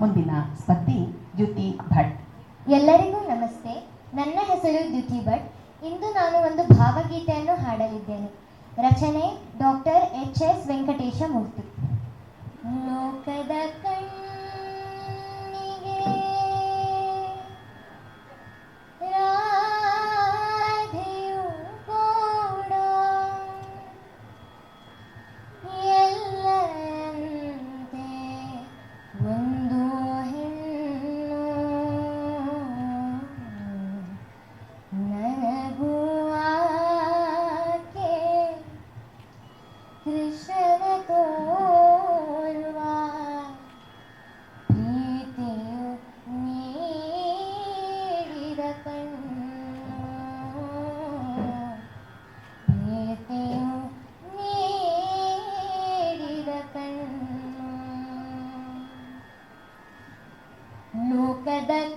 ಮುಂದಿನ ಸ್ಪರ್ಧಿ ದ್ಯುತಿ ಭಟ್. ಎಲ್ಲರಿಗೂ ನಮಸ್ತೆ. ನನ್ನ ಹೆಸರು ದ್ಯುತಿ ಭಟ್. ಇಂದು ನಾನು ಒಂದು ಭಾವಗೀತೆಯನ್ನು ಹಾಡಲಿದ್ದೇನೆ. ರಚನೆ doctor H S Venkatesha Murthy. ಲೋಕದ ಕಣ್ಣು Bye-bye.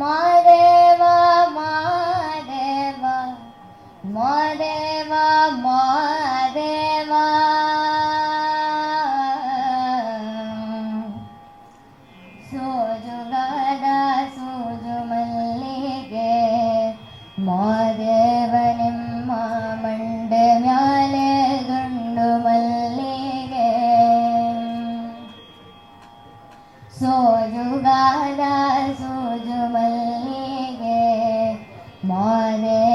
മരവ മരവ മരവ മരവ. സൂചുകാര സൂചുമല്ലികേ മരവനെ जुगाला गे मारे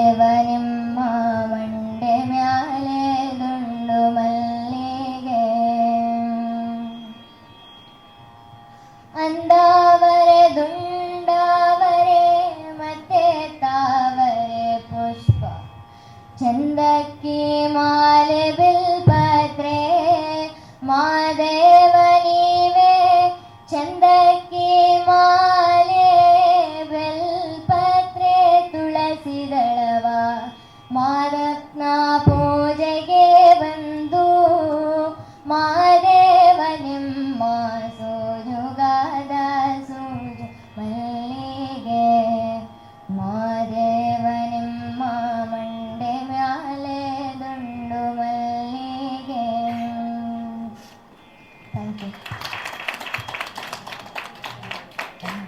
Okay. Yeah.